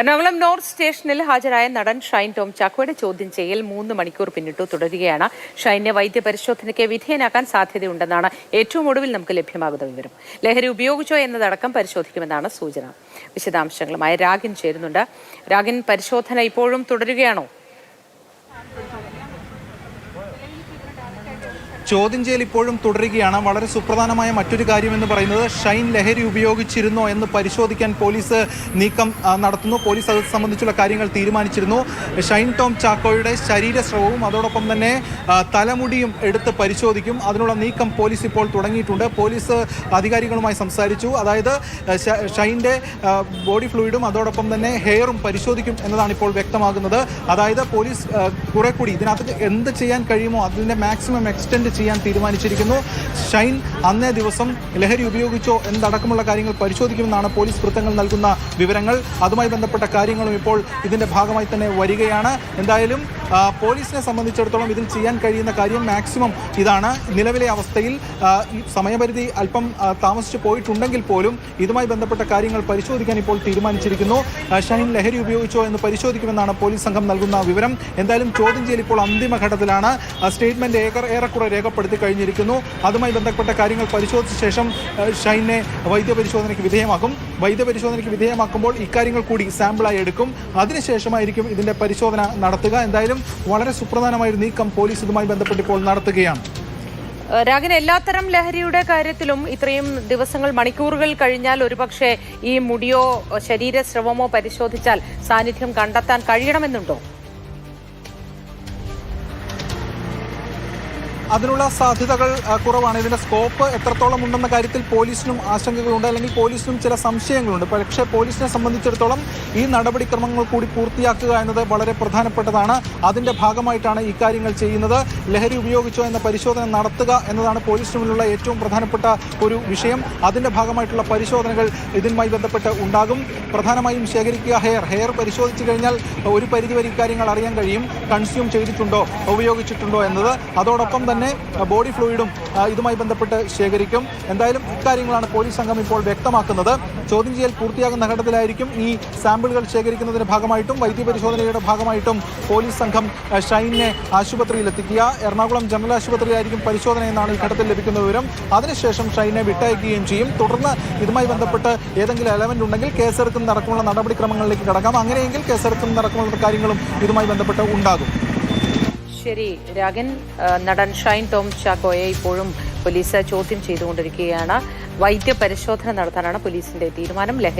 Ernakulam north സ്റ്റേഷനിൽ ഹാജരായ നടൻ ഷൈൻ ടോം ചാക്കോയുടെ ചോദ്യം ചെയ്യൽ മൂന്ന് മണിക്കൂർ പിന്നിട്ടു തുടരുകയാണ്. ഷൈനെ വൈദ്യപരിശോധനയ്ക്ക് വിധേയനാക്കാൻ സാധ്യതയുണ്ടെന്നാണ് ഏറ്റവും ഒടുവിൽ നമുക്ക് ലഭ്യമാകുന്ന വിവരം. ലഹരി ഉപയോഗിച്ചോ എന്നതടക്കം പരിശോധിക്കുമെന്നാണ് സൂചന. വിശദാംശങ്ങളുമായി രാഗിൻ ചേരുന്നുണ്ട്. രാഗിൻ പരിശോധന ഇപ്പോഴും തുടരുകയാണോ? ചോദ്യം ചെയ്യൽ ഇപ്പോഴും തുടരുകയാണ്. വളരെ സുപ്രധാനമായ മറ്റൊരു കാര്യം എന്ന് പറയുന്നത് ഷൈൻ ലഹരി ഉപയോഗിച്ചിരുന്നോ എന്ന് പരിശോധിക്കാൻ പോലീസ് നീക്കം നടത്തുന്നു. പോലീസ് അത് സംബന്ധിച്ചുള്ള കാര്യങ്ങൾ തീരുമാനിച്ചിരുന്നു. ഷൈൻ ടോം ചാക്കോയുടെ ശരീരസ്രവവും അതോടൊപ്പം തന്നെ തലമുടിയും എടുത്ത് പരിശോധിക്കും. അതിനുള്ള നീക്കം പോലീസ് ഇപ്പോൾ തുടങ്ങിയിട്ടുണ്ട്. പോലീസ് അധികാരികളുമായി സംസാരിച്ചു. അതായത് ഷൈന്റെ ബോഡി ഫ്ലൂയിഡും അതോടൊപ്പം തന്നെ ഹെയറും പരിശോധിക്കും എന്നതാണ് ഇപ്പോൾ വ്യക്തമാകുന്നത്. അതായത് പോലീസ് കുറെ കൂടി ഇതിനകത്ത് എന്ത് ചെയ്യാൻ കഴിയുമോ അതിന്റെ മാക്സിമം എക്സ്റ്റെൻഡ് ചെയ്യാൻ തീരുമാനിച്ചിരിക്കുന്നു. ഷൈൻ അന്നേ ദിവസം ലഹരി ഉപയോഗിച്ചോ എന്നതടക്കമുള്ള കാര്യങ്ങൾ പരിശോധിക്കുമെന്നാണ് പോലീസ് വൃത്തങ്ങൾ നൽകുന്ന വിവരങ്ങൾ. അതുമായി ബന്ധപ്പെട്ട കാര്യങ്ങളും ഇപ്പോൾ ഇതിന്റെ ഭാഗമായി തന്നെ വരികയാണ്. എന്തായാലും പോലീസിനെ സംബന്ധിച്ചിടത്തോളം ഇതിൽ ചെയ്യാൻ കഴിയുന്ന കാര്യം മാക്സിമം ഇതാണ്. നിലവിലെ അവസ്ഥയിൽ സമയപരിധി അല്പം താമസിച്ച് പോയിട്ടുണ്ടെങ്കിൽ പോലും ഇതുമായി ബന്ധപ്പെട്ട കാര്യങ്ങൾ പരിശോധിക്കാൻ ഇപ്പോൾ തീരുമാനിച്ചിരിക്കുന്നു. ഷഹീൻ ലഹരി ഉപയോഗിച്ചോ എന്ന് പരിശോധിക്കുമെന്നാണ് പോലീസ് സംഘം നൽകുന്ന വിവരം. എന്തായാലും ചോദ്യം ചെയ്യൽ ഇപ്പോൾ അന്തിമഘട്ടത്തിലാണ് സ്റ്റേറ്റ്മെന്റ് ഏറെക്കുറെ രേഖപ്പെടുത്തി കഴിഞ്ഞിരിക്കുന്നു. അതുമായി ബന്ധപ്പെട്ട കാര്യങ്ങൾ പരിശോധിച്ച ശേഷം ഷൈനെ വൈദ്യപരിശോധനയ്ക്ക് വിധേയമാക്കും. വൈദ്യപരിശോധനയ്ക്ക് വിധേയമാക്കുമ്പോൾ ഇക്കാര്യങ്ങൾ കൂടി സാമ്പിളായി എടുക്കും. അതിനുശേഷമായിരിക്കും ഇതിന്റെ പരിശോധന നടത്തുക. എന്തായാലും വളരെ സുപ്രധാനമായ നീക്കം പോലീസ് ഇതുമായി ബന്ധപ്പെട്ട് ഇപ്പോൾ നടത്തുകയാണ് രാഗിന് എല്ലാത്തരം ലഹരിയുടെ കാര്യത്തിലും ഇത്രയും ദിവസങ്ങൾ മണിക്കൂറുകൾ കഴിഞ്ഞാൽ ഒരുപക്ഷെ ഈ മുടിയോ ശരീരസ്രവമോ പരിശോധിച്ചാൽ സാന്നിധ്യം കണ്ടെത്താൻ കഴിയണമെന്നുണ്ടോ? അതിനുള്ള സാധ്യതകൾ കുറവാണ്. ഇതിന്റെ സ്കോപ്പ് എത്രത്തോളം ഉണ്ടെന്ന കാര്യത്തിൽ പോലീസിനും ആശങ്കകളുണ്ട്. അല്ലെങ്കിൽ പോലീസിനും ചില സംശയങ്ങളുണ്ട്. പക്ഷേ പോലീസിനെ സംബന്ധിച്ചിടത്തോളം ഈ നടപടിക്രമങ്ങൾ കൂടി പൂർത്തിയാക്കുക എന്നത് വളരെ പ്രധാനപ്പെട്ടതാണ്. അതിന്റെ ഭാഗമായിട്ടാണ് ഇക്കാര്യങ്ങൾ കാര്യങ്ങൾ ചെയ്യുന്നത്. ലഹരി ഉപയോഗിച്ചോ എന്ന പരിശോധന നടത്തുക എന്നതാണ് പോലീസിനുള്ള ഏറ്റവും പ്രധാനപ്പെട്ട ഒരു വിഷയം. അതിന്റെ ഭാഗമായിട്ടുള്ള പരിശോധനകൾ ഇതിനുമായി ബന്ധപ്പെട്ട് ഉണ്ടാകും. പ്രധാനമായും ശേഖരിക്കുക ഹെയർ. ഹെയർ പരിശോധിച്ചു കഴിഞ്ഞാൽ ഒരു പരിധിവരെ ഇക്കാര്യങ്ങൾ അറിയാൻ കഴിയും. കൺസ്യൂം ചെയ്തിട്ടുണ്ടോ? ഉപയോഗിച്ചിട്ടുണ്ടോ എന്നത്. അതോടൊപ്പം തന്നെ ബോഡി ഫ്ലൂയിഡും ഇതുമായി ബന്ധപ്പെട്ട് ശേഖരിക്കും. എന്തായാലും ഇക്കാര്യങ്ങളാണ് പോലീസ് സംഘം ഇപ്പോൾ വ്യക്തമാക്കുന്നത്. ചോദ്യം ചെയ്യൽ പൂർത്തിയാകുന്ന ഘട്ടത്തിലായിരിക്കും ഈ സാമ്പിളുകൾ ശേഖരിക്കുന്നതിന്റെ ഭാഗമായിട്ടും വൈദ്യപരിശോധനയുടെ ഭാഗമായിട്ടും പോലീസ് സംഘം ഷൈനെ ആശുപത്രിയിൽ എത്തിക്കുക. എറണാകുളം ജനറൽ ആശുപത്രിയിലായിരിക്കും പരിശോധന എന്നാണ് ഈ ഘട്ടത്തിൽ ലഭിക്കുന്ന വിവരം. അതിനുശേഷം ഷൈനെ വിട്ടയക്കുകയും ചെയ്യും. തുടർന്ന് ഇതുമായി ബന്ധപ്പെട്ട് ഏതെങ്കിലും എലമെന്റ് ഉണ്ടെങ്കിൽ കേസെടുക്കുന്ന നടക്കുമുള്ള നടപടിക്രമങ്ങളിലേക്ക് കടക്കാം. അങ്ങനെയെങ്കിൽ കേസെടുക്കുന്ന നടക്കുമുള്ള കാര്യങ്ങളും ഇതുമായി ബന്ധപ്പെട്ട് ഉണ്ടാകും. ശരി രാഗൻ നടൻ ഷൈൻ ടോം ചാക്കോയെ ഇപ്പോഴും പോലീസ് ചോദ്യം ചെയ്തുകൊണ്ടിരിക്കുകയാണ്. വൈദ്യ പരിശോധന നടത്താനാണ് പോലീസിന്റെ തീരുമാനം. ലഹരി